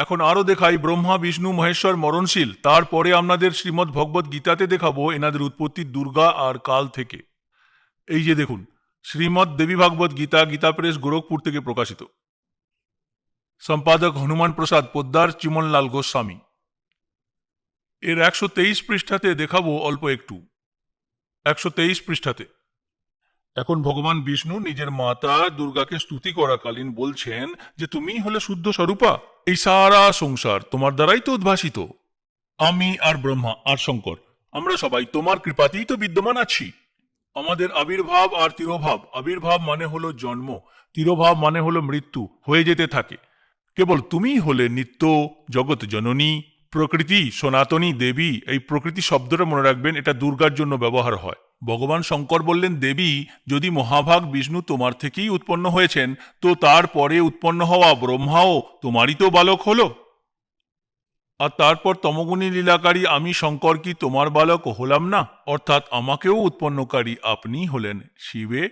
এখন আরও দেখাই ব্রহ্মা, বিষ্ণু, মহেশ্বর মরণশীল। তারপরে আপনাদের শ্রীমদ্ ভগবত গীতাতে দেখাবো এনাদের উৎপত্তি দুর্গা আর কাল থেকে। এই যে দেখুন, শ্রীমদ্ দেবী ভাগবত গীতা গীতা প্রেস গোরখপুর থেকে প্রকাশিত। সম্পাদক হনুমান প্রসাদ পোদ্দার, চিমনলাল গোস্বামী। এর একশো তেইশ পৃষ্ঠাতে দেখাবো অল্প একটু। একশো তেইশ পৃষ্ঠাতে। এখন ভগবান বিষ্ণু নিজের মাতা দুর্গাকে স্তুতি করাকালীন বলছেন যে তুমি হলে শুদ্ধ স্বরূপা। এই সারা সংসার তোমার দ্বারাই তো উদ্ভাসিত। আমি আর ব্রহ্মা আর শঙ্কর, আমরা সবাই তোমার কৃপাতেই তো বিদ্যমান আছি। আমাদের আবির্ভাব আর তিরোভাব, আবির্ভাব মানে হলো জন্ম, তিরোভাব মানে হলো মৃত্যু, হয়ে যেতে থাকে। কেবল তুমিই হলে নিত্য জগৎ জননী, প্রকৃতি সনাতনী দেবী, এই প্রকৃতি শব্দটা মনে রাখবেন, এটা দুর্গার জন্য ব্যবহার হয়। ভগবান শঙ্কর বললেন, দেবী, যদি মহাভাগ বিষ্ণু তোমার থেকেই উৎপন্ন হয়েছেন, তো তারপরে উৎপন্ন হওয়া ব্রহ্মাও তোমারই তো বালক হলো। আর তারপর তমগুণী লীলাকারী আমি শঙ্কর কি তোমার বালক হলাম না? অর্থাৎ আমাকেও উৎপন্নকারী আপনি হলেন শিবে।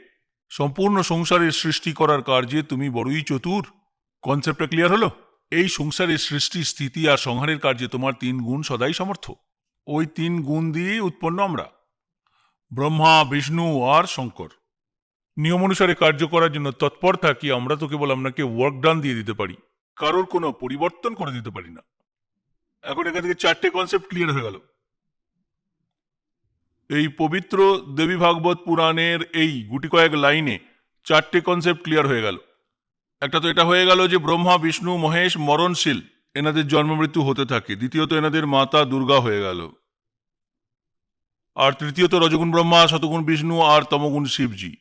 সম্পূর্ণ সংসারের সৃষ্টি করার কার্যে তুমি বড়ই চতুর। কনসেপ্টটা ক্লিয়ার হলো? এই সংসারের সৃষ্টি, স্থিতি আর সংহারের কার্যে তোমার তিন গুণ সদাই সমর্থ। ওই তিন গুণ দিয়েই উৎপন্ন আমরা। ব্রহ্মা, বিষ্ণু আর শঙ্কর। নিয়ম অনুসারে কার্য করার জন্য তৎপর থাকি, আমরা তো কেবল আপনাকে ওয়ার্ক ডান দিয়ে দিতে পারি। কারোর কোনো পরিবর্তন করে দিতে পারি না। এখন এখান থেকে চারটে কনসেপ্ট ক্লিয়ার হয়ে গেল। এই পবিত্র দেবী ভাগবত পুরাণের এই গুটি কয়েক লাইনে চারটে কনসেপ্ট ক্লিয়ার হয়ে গেল। একটা তো এটা হয়ে গেল যে ব্রহ্মা, বিষ্ণু, মহেশ মরণশীল, এনাদের জন্ম মৃত্যু হতে থাকে। দ্বিতীয়ত এনাদের মাতা দুর্গা হয়ে গেল। আর তৃতীয়ত রজগুণ ব্রহ্মা, শতগুণ বিষ্ণু আর তমগুণ শিবজি।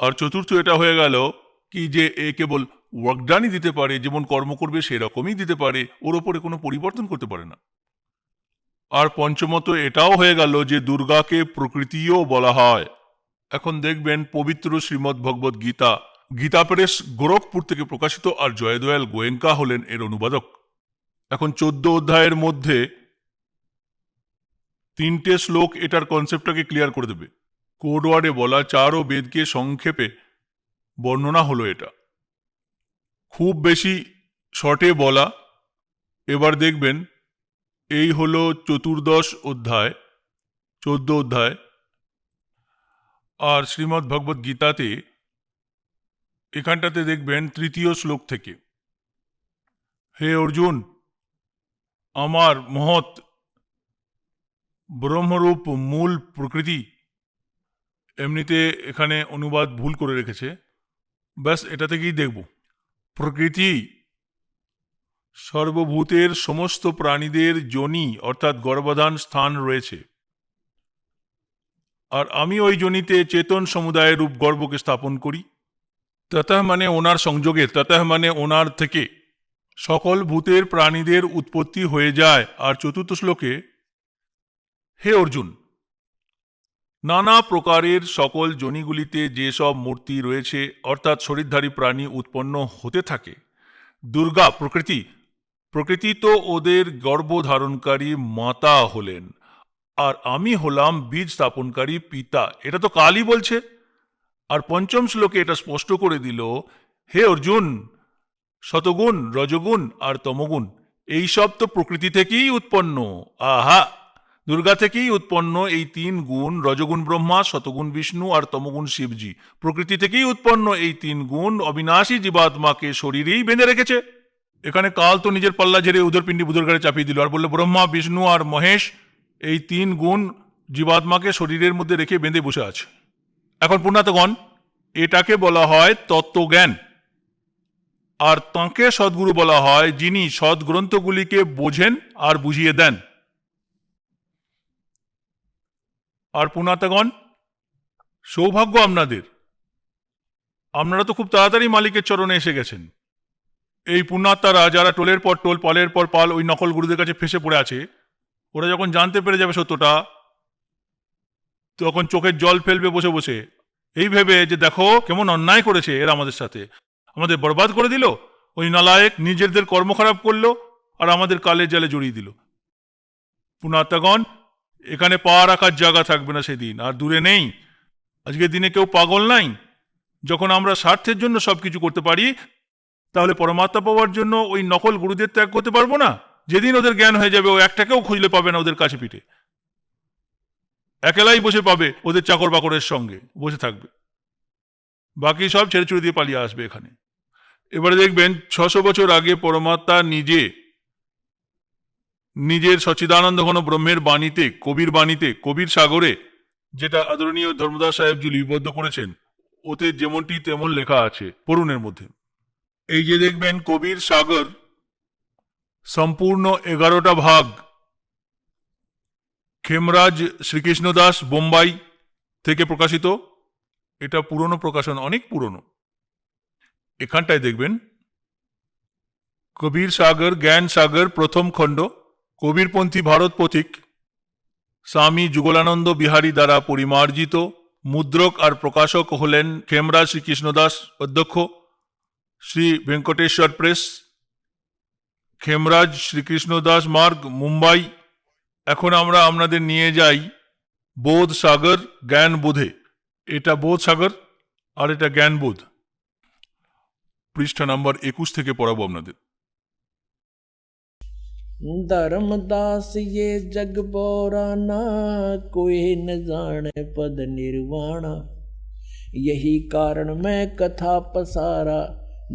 আর চতুর্থ এটা হয়ে গেল কি যে এ কেবল ওয়ার্কডানই দিতে পারে, যেমন কর্ম করবে সেরকমই দিতে পারে, ওর ওপরে কোনো পরিবর্তন করতে পারে না। আর পঞ্চমত এটাও হয়ে গেল যে দুর্গাকে প্রকৃতিও বলা হয়। এখন দেখবেন পবিত্র শ্রীমদ্ ভগবত গীতা গীতা প্রেস গোরখপুর থেকে প্রকাশিত আর জয়দয়াল গোয়েঙ্কা হলেন এর অনুবাদক। এখন চোদ্দ অধ্যায়ের মধ্যে তিনটে শ্লোক এটার কনসেপ্টটাকে ক্লিয়ার করে দেবে। কোডওয়ার্ডে বলা, চার ও বেদকে সংক্ষেপে বর্ণনা হলো এটা। খুব বেশি শর্টে বলা, এবার দেখবেন, এই হলো চতুর্দশ অধ্যায়, চোদ্দ অধ্যায়। আর শ্রীমদ্ ভগবত গীতাতে এখানটাতে দেখবেন তৃতীয় শ্লোক থেকে, হে অর্জুন, আমার মহৎ ব্রহ্মরূপ মূল প্রকৃতি এমনিতে এখানে অনুবাদ ভুল করে রেখেছে। ব্যাস, এটা থেকেই দেখব। প্রকৃতি সর্বভূতের সমস্ত প্রাণীদের জনি, অর্থাৎ গর্ভধান স্থান রয়েছে। আর আমি ওই জনিতে চেতন সমুদায়ের রূপ গর্ভকে স্থাপন করি। ততঃ মানে ওনার সংযোগে, ততঃ মানে ওনার থেকে। সকল ভূতের প্রাণীদের উৎপত্তি হয়ে যায়। আর চতুর্থ শ্লোকে হে অর্জুন, নানা প্রকারের সকল জনিগুলিতে যেসব মূর্তি রয়েছে, অর্থাৎ শরীরধারী প্রাণী উৎপন্ন হতে থাকে, দুর্গা প্রকৃতি প্রকৃতি তো ওদের গর্ভধারণকারী মাতা হলেন, আর আমি হলাম বীজ স্থাপনকারী পিতা। এটা তো কালই বলছে। আর পঞ্চম শ্লোকে এটা স্পষ্ট করে দিল, হে অর্জুন, শতগুণ, রজগুণ আর তমগুণ, এইসব তো প্রকৃতি থেকেই উৎপন্ন। আহা! দুর্গা থেকেই উৎপন্ন এই তিন গুণ, রজগুণ ব্রহ্মা, শতগুণ বিষ্ণু আর তমগুণ শিবজি। প্রকৃতি থেকেই উৎপন্ন এই তিন গুণ অবিনাশী জীবাত্মাকে শরীরেই বেঁধে রেখেছে। এখানে কাল তো নিজের পাল্লা ঝেড়ে উদরপিণ্ডি বুদর গাড়ি চাপিয়ে দিল আর বলল, ব্রহ্মা, বিষ্ণু আর মহেশ, এই তিন গুণ জীবাত্মাকে শরীরের মধ্যে রেখে বেঁধে বসে আছে। এখন পুণ্যাতগণ এটাকে বলা হয় তত্ত্বজ্ঞান। আর তাঁকে সদ্গুরু বলা হয় যিনি সদ্গ্রন্থগুলিকে বোঝেন আর বুঝিয়ে দেন। আর পুনাতাগণ, সৌভাগ্য আপনাদের। আপনারা তো খুব তাড়াতাড়ি মালিকের চরণে এসে গেছেন। এই পুণ্যাত্মারা যারা টোলের পর টোল, পালের পর পাল ওই নকল গুরুদের কাছে ফেসে পড়ে আছে, ওরা যখন জানতে পেরে যাবে সত্যটা, তখন চোখের জল ফেলবে বসে বসে। এই ভেবে যে দেখো কেমন অন্যায় করেছে এরা আমাদের সাথে। আমাদের বরবাদ করে দিল, ওই নালায়েক নিজেদের কর্ম খারাপ করল, আর আমাদের কালের জালে জড়িয়ে দিল। পুনাত্মাগণ এখানে পা রাখার জায়গা থাকবে না সেদিন, আর দূরে নেই। আজকের দিনে কেউ পাগল নাই। যখন আমরা স্বার্থের জন্য সব কিছু করতে পারি, তাহলে পরমাত্মা পাওয়ার জন্য ওই নকল গুরুদের ত্যাগ করতে পারব না? যেদিন ওদের জ্ঞান হয়ে যাবে, ও একটাকেও খুঁজলে পাবে না ওদের কাছে পিঠে। একেলাই বসে পাবে ওদের চাকর বাকরের সঙ্গে, বসে থাকবে। বাকি সব ছেড়ে ছুড়ে দিয়ে পালিয়ে আসবে এখানে। এবারে দেখবেন ছশো বছর আগে পরমাত্মা নিজে নিজের সচিদানন্দ ঘন ব্রহ্মের বাণীতে, কবির বাণীতে, কবির সাগরে, যেটা আদরণীয় ধর্মদাস সাহেবজি লিপিবদ্ধ করেছেন, ওতে যেমনটি তেমন লেখা আছে, পড়ুনের মধ্যে। এই যে দেখবেন, কবির সাগর সম্পূর্ণ এগারোটা ভাগ খেমরাজ শ্রীকৃষ্ণ দাস বোম্বাই থেকে প্রকাশিত। এটা পুরনো প্রকাশন, অনেক পুরনো। এখানটায় দেখবেন, কবির সাগর, জ্ঞান সাগর প্রথম খণ্ড। কবিরপন্থী ভারত পথিক স্বামী যুগলানন্দ বিহারী দ্বারা পরিমার্জিত মুদ্রক আর প্রকাশক হলেন খেমরাজ শ্রীকৃষ্ণদাস অধ্যক্ষ, শ্রী ভেঙ্কটেশ্বর প্রেস, খেমরাজ শ্রীকৃষ্ণদাস মার্গ, মুম্বাই। এখন আমরা আপনাদের নিয়ে যাই বোধ সাগর, জ্ঞান বোধে। এটা বোধ সাগর আর এটা জ্ঞান বোধ। পৃষ্ঠা নাম্বার একুশ থেকে পড়াবো আপনাদের। धर्मदास ये जग बोराना कोई न जाने पद निर्वाणा यही कारण मैं कथा पसारा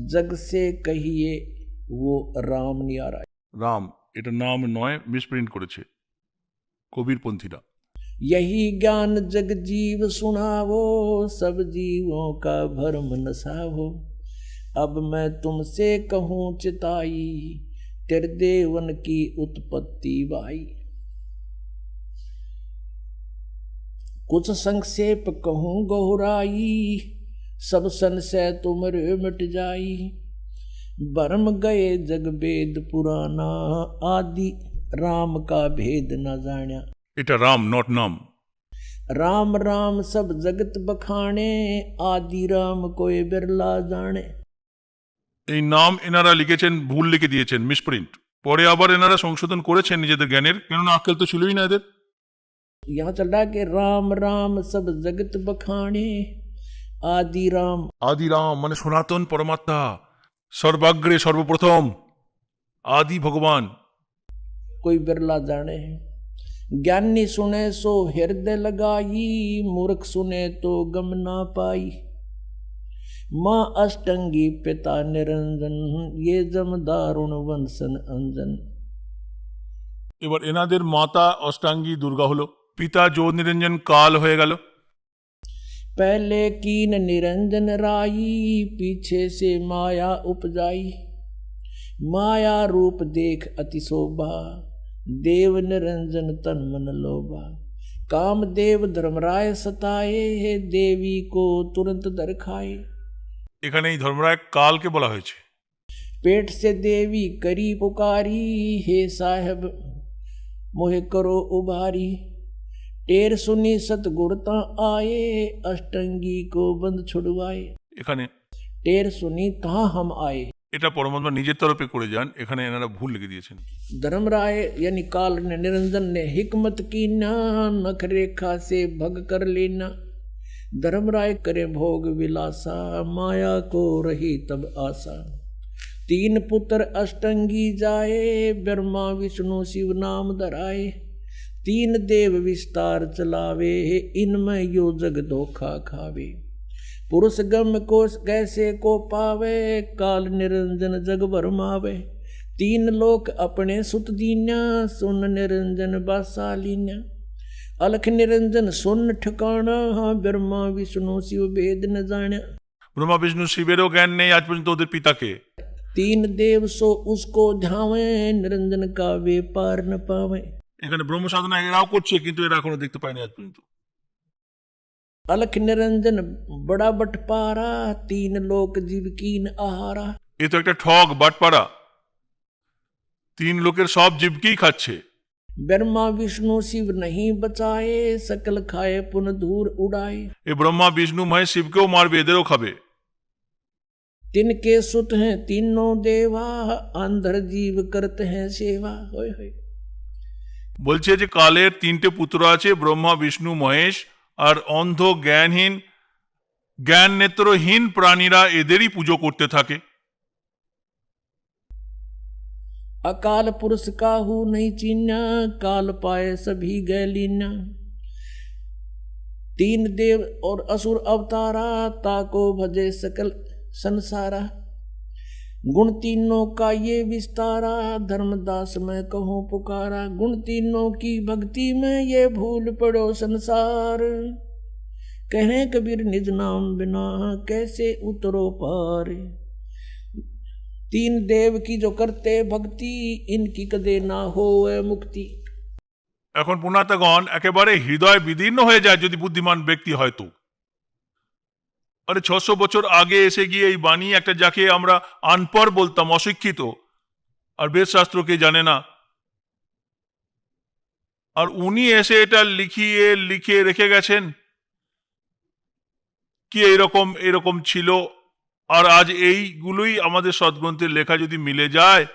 जग से कहिए वो राम नियारा রাম এটা নাম নয় মিসপ্রিন্ট করেছে কবিরপন্থীরা यही ज्ञान जग जीव सुनावो सब जीवों का भरम नसावो अब मैं तुमसे कहूँ चिताई त्रिदेवन की उत्पत्ति भाई कुछ संक्षेप कहूँ गहराई सब संशय तुम मिट जाई। भरम गए जग वेद पुराना आदि राम का भेद न जाण्या। इट राम नॉट नाम राम राम सब जगत बखाणे आदि राम कोई बिरला जाने এই নাম এনারা লিখেছেন ভুল লিখে দিয়েছেন মিসপ্রিন্ট পরে আবার এনারা সংশোধন করেছেন নিজেদের জ্ঞানের কেননা আক্কেল তো ছিলই না এদের यहाँ चल रहा कि राम राम सब जगत बखाने आदि राम আদি রাম মানে সনাতন পরমাত্মা সর্বাগ্রে সর্বপ্রথম আদি ভগবান कोई बिरला जाने ज्ञानी सुने सो हृदय लगाई मूर्ख सुने तो गम ना पाई माँ अष्टंगी पिता निरंजन ये जम दारुण वंशन अंजन এবার এনাদের মাতা অষ্টাঙ্গী দুর্গা হলো পিতা যো নিরঞ্জন কাল হয়ে গেল पहले कीन निरंजन राई पीछे से माया उपजाई माया रूप देख अति शोभा देव निरंजन तन मन लोभा काम देव धर्मराय सताए देवी को तुरंत दर खाए এখানে এই ধর্মরায় কালকে বলা হয়েছে पेट से देवी करी पुकारी हे साहब मोहे करो उभारी टेर सुनी सतगुरता आए अष्टंगी को बंद छुड़वाए এখানে टेर सुनी कहाँ हम आए এটা পরমাত্মা নিজের তরফে করে যান এখানে এনারা ভুল লিখে দিয়েছেন धर्मराय यानी काल ने निरंजन ने हिकमत की ना नख रेखा से भग कर लेना धर्मराय करे भोग विलासा, माया को रही तब आशा। तीन पुत्र अष्टंगी जाए, ब्रह्मा, विष्णु, शिव नाम धराए। तीन देव विस्तार चलावे, इनमें यो जग धोखा खावे। पुरुष गम को कैसे को पावे, काल निरंजन जग भरमावे तीन लोक अपने सुत दीन्या, सुन निरंजन बासालीन्या अलख निरंजन सुन ठिकाना ब्रह्मा विष्णु शिव भेद न जाण्या ব্রহ্মা বিষ্ণু শিবেরও জ্ঞান নেই আজ পর্যন্ত ওদের পিতাকে तीन देव सो उसको ध्यावे निरंजन का वे पार न पावे এখানে ব্রহ্ম সাধনা এরাও করছে কিন্তু এরা এখনো দেখতে পায়নি আজ পর্যন্ত अलख निरंजन बड़ा बटपारा तीन लोक जीव कीन आहारा এ তো একটা ঠগ বাটপাড়া তিন লোকের সব জীবকেই খাচ্ছে ब्रह्मा विष्णु शिव नहीं बचाए सकल खाए पुन दूर उड़ाए এ ব্রহ্মা বিষ্ণু মহেশ শিবকেও মারবে এদেরও খাবে तिनके सुत हैं तीनों देवा अंधर जीव करते हैं सेवा होय होय বলছে যে কালের তিনটে পুত্র আছে ব্রহ্মা বিষ্ণু মহেশ আর অন্ধ জ্ঞানহীন জ্ঞান নেত্রহীন প্রাণীরা এদেরই পুজো করতে থাকে अकाल पुरुष का हु नहीं चीना काल पाए सभी गए लीना तीन देव और असुर अवतारा, ताको भजे सकल संसारा। गुण तीनों का ये विस्तारा, धर्मदास मैं कहूँ पुकारा। गुण तीनों की भक्ति में ये भूल पड़ो संसार। कहें कबीर निज नाम बिना, कैसे उतरो पार? तीन देव की जो करते भक्ति इनकी कदे ना हो मुक्ति এখন পুনাতাগণ একেবারে হৃদয় বিদীর্ণ হয়ে যায় যদি বুদ্ধিমান ব্যক্তি হয়তো আরে ছশো বছর আগে এসে গিয়ে এই বাণী একটা যাকে আমরা আনপর বলতাম অশিক্ষিত আর বেদশাস্ত্রকে জানে না আর উনি এসে এটা লিখিয়ে লিখে রেখে গেছেন কি এইরকম এরকম ছিল আর আজ এইগুলোই আমাদের সদ্গ্রন্থের লেখা যদি মিলে যায়,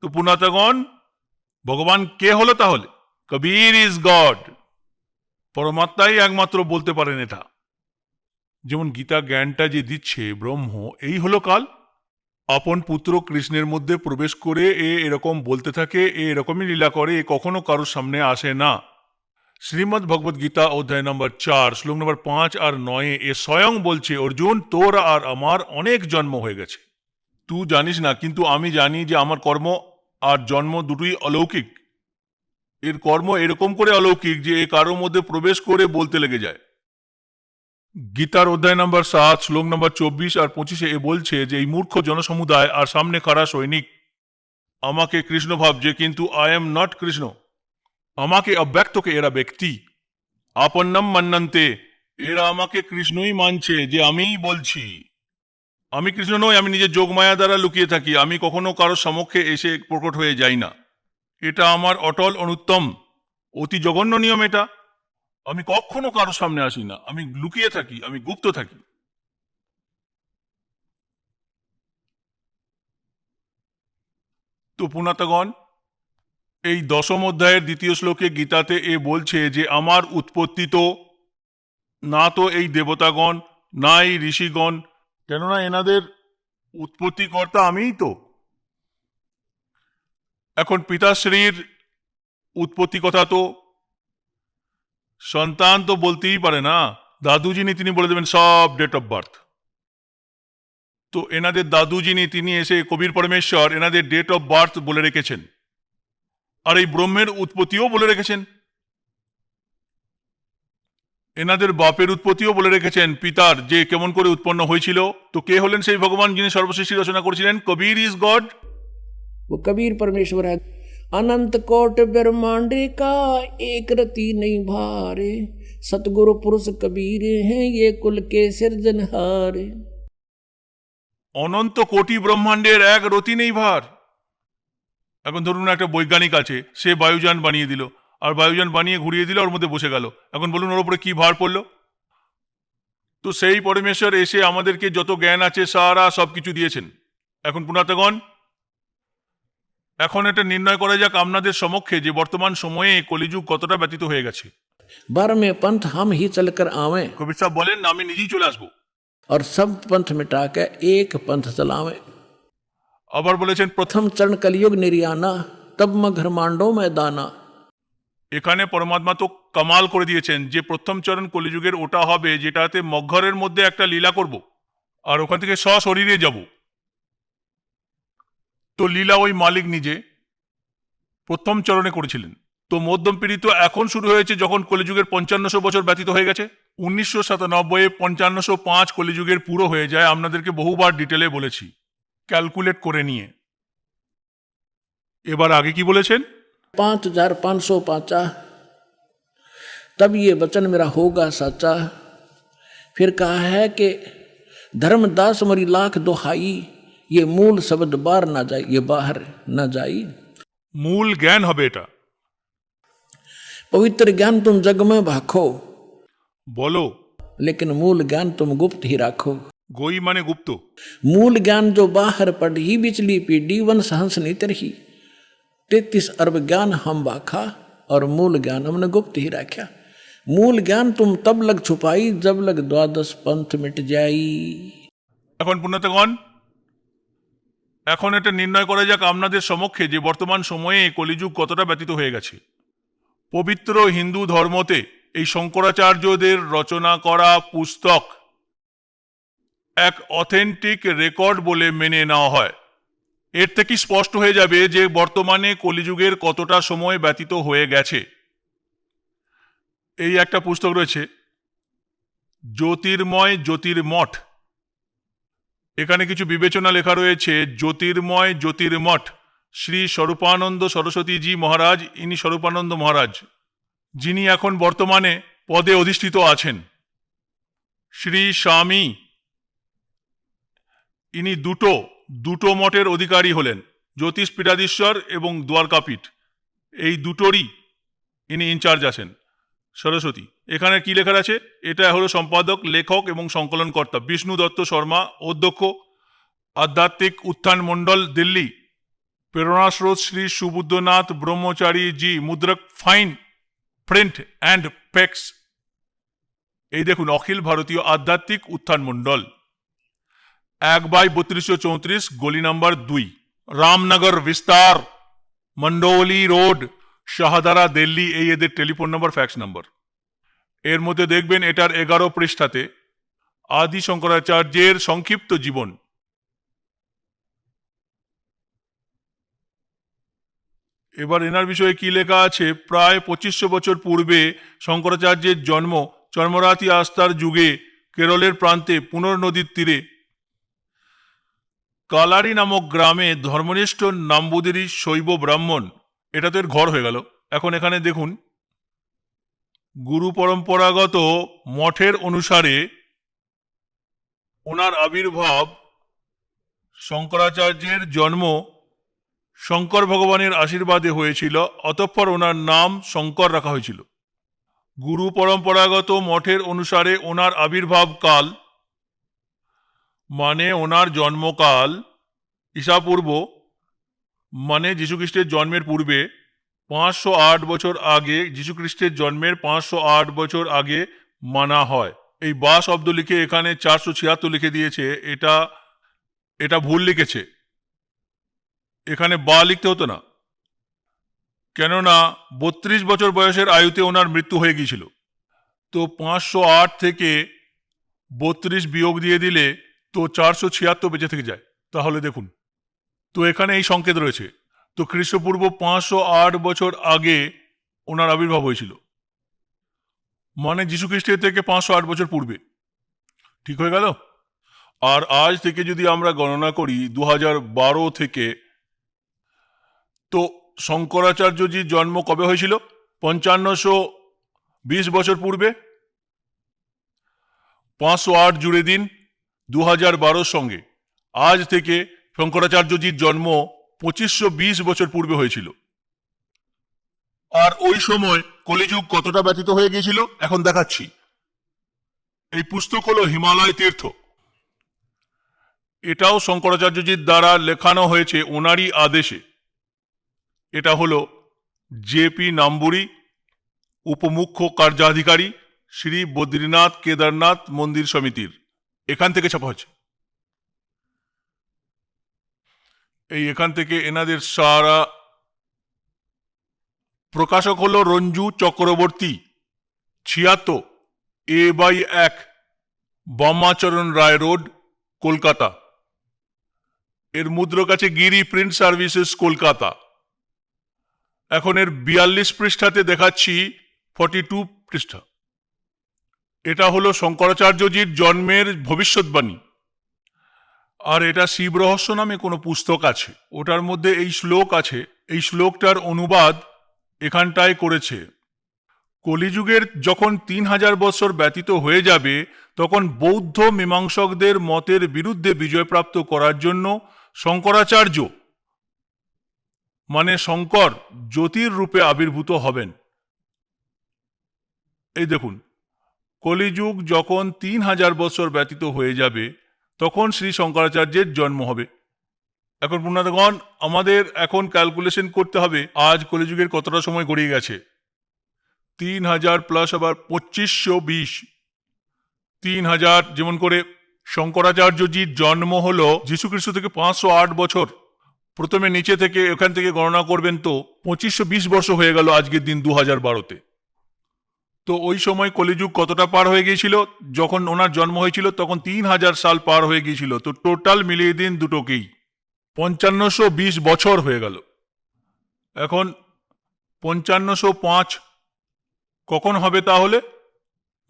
তো পুনাতাগণ ভগবান কে হলো তাহলে? কবির ইজ গড। পরমাত্মাই একমাত্র বলতে পারেন এটা। যেমন গীতা জ্ঞানটা যে দিচ্ছে, ব্রহ্ম, এই হলো কাল। আপন পুত্র কৃষ্ণের মধ্যে প্রবেশ করে এ এরকম বলতে থাকে, এ এরকমই লীলা করে, এ কখনো কারোর সামনে আসে না। শ্রীমদ্ ভগবদ গীতা অধ্যায় নম্বর চার, শ্লোক নম্বর পাঁচ আর নয়ে এ স্বয়ং বলছে, অর্জুন, তোর আর আমার অনেক জন্ম হয়ে গেছে। তুই জানিস না, কিন্তু আমি জানি যে আমার কর্ম আর জন্ম দুটোই অলৌকিক। এর কর্ম এরকম করে অলৌকিক যে এ কারোর মধ্যে প্রবেশ করে বলতে লেগে যায়। গীতার অধ্যায় নম্বর সাত, শ্লোক নম্বর চব্বিশ আর পঁচিশে এ বলছে যে, এই মূর্খ জনসমুদায় আর সামনে খাড়া সৈনিক। আমাকে কৃষ্ণ ভাবছে, কিন্তু আই এম নট কৃষ্ণ। আমাকে অব্যক্তকে এরা ব্যক্তি। আপন্নম মান্নান্তে, এরা আমাকে কৃষ্ণই মানছে, যে আমিই বলছি। আমি কৃষ্ণ নই, আমি নিজের যোগমায়া দ্বারা লুকিয়ে থাকি, আমি কখনো কারোর সমক্ষে এসে প্রকট হয়ে যাই না। এটা আমার অটল অনুত্তম, অতি জঘন্য নিয়ম এটা। আমি কখনো কারোর সামনে আসি না, আমি লুকিয়ে থাকি, আমি গুপ্ত থাকি। তো পুনাতগণ এই দশম অধ্যায়ের দ্বিতীয় শ্লোকে গীতাতে এ বলছে যে, আমার উৎপত্তি তো না তো এই দেবতাগণ, না এই ঋষিগণ, কেননা এনাদের উৎপত্তিকর্তা আমিই তো। এখন পিতাশ্রীর উৎপত্তি কথা তো সন্তান তো বলতেই পারে না। দাদু যিনি তিনি বলে দেবেন, সব ডেট অফ বার্থ তো এনাদের দাদু যিনি তিনি এসে কবির পরমেশ্বর এনাদের ডেট অফ বার্থ বলে রেখেছেন। আর এই ব্রহ্মের উৎপত্তিও বলে রেখেছেন এনাদের বাপের উৎপত্তিও বলে রেখেছেন পিতার যে কেমন করে উৎপন্ন হয়েছিল তো কে হলেন সেই ভগবান যিনি সর্বশেষী রচনা করেছিলেন কবির ইজ গড वो कबीर परमेश्वर है अनंत कोट ब्रह्मांडे का एक रति नहीं भारे सतगुरु पुरुष कबीर हैं ये कुल के सिरजनहारे অনন্ত কোটি ব্রহ্মাণ্ডের এক রতি নেই ভার এখন ধরুন একটা বৈজ্ঞানিক আছে সে বায়ুযান বানিয়ে দিল আর বায়ুযান বানিয়ে ঘুরিয়ে দিল ওর মধ্যে বসে গেল এখন বলুন ওর উপরে কি ভার পড়লো তো সেই পরমেশ্বর এসে আমাদেরকে যত জ্ঞান আছে সারা সব কিছু দিয়েছেন এখন পুনাতগণ এখন এটা নির্ণয় করা যাক আপনাদের সমক্ষে যে বর্তমান সময়ে কলিযুগ কতটা ব্যতীত হয়ে গেছে बर में पंथ हम ही चलकर आवे কবির সাহেব বলেন আমি নিজেই চলে আসবো और सब पंथ मिटा के एक पंथ चलावे আবার বলেছেন প্রথম চরণ কলিযুগ নিরিয়ানা তব মা ঘরমান্ডো ময়দানা। এখানে পরমাত্মা তো কামাল করে দিয়েছেন যে প্রথম চরণ কলিযুগের ওটা হবে যেটাতে মগ্ঘরের মধ্যে একটা লীলা করব আর ওখান থেকে সশরীরে যাব। তো লীলা ওই মালিক নিজে প্রথম চরণে করেছিলেন। তো মধ্যম পীড়িত এখন শুরু হয়েছে যখন কলিযুগের পঞ্চান্নশো বছর ব্যতীত হয়ে গেছে। উনিশশো সাতানব্বই পঞ্চান্নশো পাঁচ কলিযুগের পুরো হয়ে যায় আপনাদেরকে বহুবার ডিটেলে বলেছি। ক্যালকুলেট করে নিয়ে এবার আগে কি বলেছেন पाँच हजार पाँच सौ पाँचा तब ये वचन मेरा होगा सच्चा फिर कहा है कि धर्मदास मरी लाख दोहाई ये मूल शब्द बाहर ना जाए ये बाहर न जाई মূল জ্ঞান হবে এটা पवित्र ज्ञान तुम जग में भाखो বলো लेकिन मूल ज्ञान तुम गुप्त ही राखो গই মানে गुप्त मूल ज्ञान जो बाहर पढ़ ही बिचली पीढ़ी वन सहंस नितर ही तैतीस अरब ज्ञान हम बाखा और मूल ज्ञान हमने गुप्त ही रखा मूल ज्ञान तुम तब लग छुपाई जब लग द्वादश पंथ मिट जाई এখন পুণ্যতগণ এখন এটা নির্ণয় করা যাক আপনাদের সমক্ষে যে বর্তমান সময়ে কলিযুগ কতটা ব্যতীত হয়ে গেছে পবিত্র হিন্দু ধর্মতে এই শঙ্করাচার্যদের রচনা করা পুস্তক এক অথেন্টিক রেকর্ড বলে মেনে নেওয়া হয়। এর থেকে স্পষ্ট হয়ে যাবে যে বর্তমানে কলিযুগের কতটা সময় ব্যতীত হয়ে গেছে। এই একটা পুস্তক রয়েছে, জ্যোতির্ময় জ্যোতির্মঠ। এখানে কিছু বিবেচনা লেখা রয়েছে, জ্যোতির্ময় জ্যোতির্মঠ, শ্রী স্বরূপানন্দ সরস্বতীজি মহারাজ, ইনি স্বরূপানন্দ মহারাজ, যিনি এখন বর্তমানে পদে অধিষ্ঠিত আছেন। শ্রী স্বামী ইনি দুটো দুটো মঠের অধিকারী হলেন, জ্যোতিষ পীঠাধীশ্বর এবং দ্বারকাপীঠ। এই দুটোরই ইনি ইনচার্জ আছেন। সরস্বতী, এখানে কি লেখা আছে? এটা হলো সম্পাদক, লেখক এবং সংকলনকর্তা বিষ্ণু দত্ত শর্মা, অধ্যক্ষ, আধ্যাত্মিক উত্থান মণ্ডল, দিল্লি। প্রেরণাস্রোত শ্রী সুবুদ্ধনাথ ব্রহ্মচারী জি, মুদ্রক, ফাইন প্রিন্ট অ্যান্ড পেক্স এই দেখুন, অখিল ভারতীয় আধ্যাত্মিক উত্থান মণ্ডল। এক বাই বত্রিশশো চৌত্রিশ, গলি নাম্বার দুই। রামনগর বিস্তার মন্ডোলি রোড, শাহদারা, দিল্লি, এই এদের টেলিফোন নম্বর, ফ্যাক্স নম্বর। এর মধ্যে দেখবেন এটার এগারো পৃষ্ঠাতে আদি শঙ্করাচার্যের সংক্ষিপ্ত জীবন। এবার এনার বিষয়ে কি লেখা আছে? প্রায় পঁচিশশো বছর পূর্বে শঙ্করাচার্যের জন্ম চর্মরাতি আস্থার যুগে কেরলের প্রান্তে পুনর্নদীর তীরে কালারি নামক গ্রামে ধর্মনিষ্ঠ নাম্বুদিরি শৈব ব্রাহ্মণ এটা তো এর ঘর হয়ে গেল। এখন এখানে দেখুন, গুরু পরম্পরাগত মঠের অনুসারে ওনার আবির্ভাব শঙ্করাচার্যের জন্ম শঙ্কর ভগবানের আশীর্বাদে হয়েছিল, অতঃপর ওনার নাম শঙ্কর রাখা হয়েছিল। গুরু পরম্পরাগত মঠের অনুসারে ওনার আবির্ভাব কাল মানে ওনার জন্মকাল ঈশাপূর্ব মানে যীশুখ্রিস্টের জন্মের পূর্বে, পাঁচশো আট বছর আগে যীশুখ্রিস্টের জন্মের পাঁচশো আট বছর আগে মানা হয়। এই বা শব্দ লিখে এখানে চারশো ছিয়াত্তর লিখে দিয়েছে, এটা এটা ভুল লিখেছে। এখানে বা লিখতে হতো না। কেননা বত্রিশ বছর বয়সের আয়ুতে ওনার মৃত্যু হয়ে গিয়েছিল। তো পাঁচশো আট থেকে বত্রিশ বিয়োগ দিয়ে দিলে তো চারশো ছিয়াত্তর বেঁচে থেকে যায়। তাহলে দেখুন, তো এখানে এই সংকেত রয়েছে। তো খ্রিস্টপূর্ব পাঁচশো আট বছর আগে ওনার আবির্ভাব হয়েছিল। মানে যীশু খ্রিস্টের থেকে পাঁচশো আট বছর পূর্বে। ঠিক হয়ে গেল? আর আজ থেকে যদি আমরা গণনা করি দু বারো থেকে, তো শঙ্করাচার্যজির জন্ম কবে হয়েছিল? পঞ্চান্নশো বিশ বছর পূর্বে। পাঁচশো আট জুড়ে দিন দু সঙ্গে। আজ থেকে শঙ্করাচার্যজির জন্ম পঁচিশশো বিশ বছর পূর্বে হয়েছিল। আর ওই সময় কলিযুগ কতটা ব্যতীত হয়ে গিয়েছিল, এখন দেখাচ্ছি। এই পুস্তক হলো হিমালয় তীর্থ। এটাও শঙ্করাচার্যজির দ্বারা লেখানো হয়েছে ওনারই আদেশে। এটা হলো জেপি নাম্বুরি, উপমুখ্য কার্যাধিকারী শ্রী বদ্রীনাথ কেদারনাথ মন্দির সমিতির। এখান থেকে ছাপা এই এখান থেকে এনাদের সারা প্রকাশক হল রঞ্জু চক্রবর্তী, ছিয়াত্তর এ বাই এক বামাচরণ রায় রোড, কলকাতা। এর মুদ্রক আছে গিরি প্রিন্ট সার্ভিসেস, কলকাতা। এখন এর বিয়াল্লিশ পৃষ্ঠাতে দেখাচ্ছি ফর্টি টু পৃষ্ঠা। এটা হলো শঙ্করাচার্যজির জন্মের ভবিষ্যৎবাণী। আর এটা শিব রহস্য নামে কোনো পুস্তক আছে। ওটার মধ্যে এই শ্লোক আছে। এই শ্লোকটার অনুবাদ এখানটায় করেছে। কলিযুগের যখন তিন হাজার বছর ব্যতীত হয়ে যাবে, তখন বৌদ্ধ মীমাংসকদের মতের বিরুদ্ধে বিজয়প্রাপ্ত করার জন্য শঙ্করাচার্য মানে শঙ্কর জ্যোতির রূপে আবির্ভূত হবেন। এই দেখুন কলিযুগ যখন তিন হাজার বছর ব্যতীত হয়ে যাবে, তখন শ্রী শঙ্করাচার্যের জন্ম হবে। এখন পুনাদগণ আমাদের এখন ক্যালকুলেশন করতে হবে, আজ কলিযুগের কতটা সময় গড়িয়ে গেছে? তিন হাজার প্লাস আবার পঁচিশশো বিশ। তিন হাজার, যেমন করে শঙ্করাচার্যজির জন্ম হল যীশুখ্রিস্ট থেকে পাঁচশো আট বছর। প্রথমে নিচে থেকে, এখান থেকে গণনা করবেন তো, পঁচিশশো বিশ বর্ষ হয়ে গেল আজকের দিন দু হাজার বারোতে। তো ওই সময় কলিযুগ কতটা পার হয়ে গিয়েছিল? যখন ওনার জন্ম হয়েছিল, তখন তিন হাজার সাল পার হয়ে গিয়েছিল। তো টোটাল মিলিয়ে দিন দুটোকেই। পঞ্চান্নশো বিশ বছর হয়ে গেল। এখন পঞ্চান্নশো পাঁচ কখন হবে তাহলে?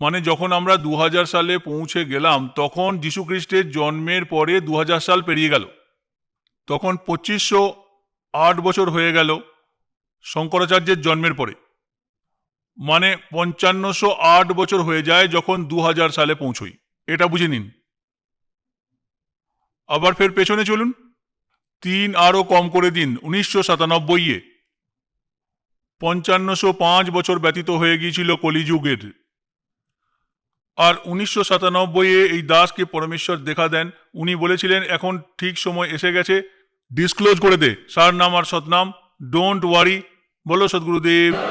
মানে যখন আমরা দু হাজার সালে পৌঁছে গেলাম, তখন যীশুখ্রিস্টের জন্মের পরে দু হাজার সাল পেরিয়ে গেল। তখন পঁচিশশো আট বছর হয়ে গেল শঙ্করাচার্যের জন্মের পরে। মানে পঞ্চান্নশো আট বছর হয়ে যায় যখন দু হাজার সালে পৌঁছই। এটা বুঝে নিন। আবার ফের পেছনে চলুন। তিন আরও কম করে দিন, উনিশশো সাতানব্বইয়ে। পঞ্চান্নশো পাঁচ বছর ব্যতীত হয়ে গিয়েছিল কলিযুগের। আর উনিশশো সাতানব্বইয়ে এই দাসকে পরমেশ্বর দেখা দেন। উনি বলেছিলেন, এখন ঠিক সময় এসে গেছে। ডিসক্লোজ করে দে। সার নাম আর সৎনাম। ডোন্ট ওয়ারি বলো সদ্গুরুদেব।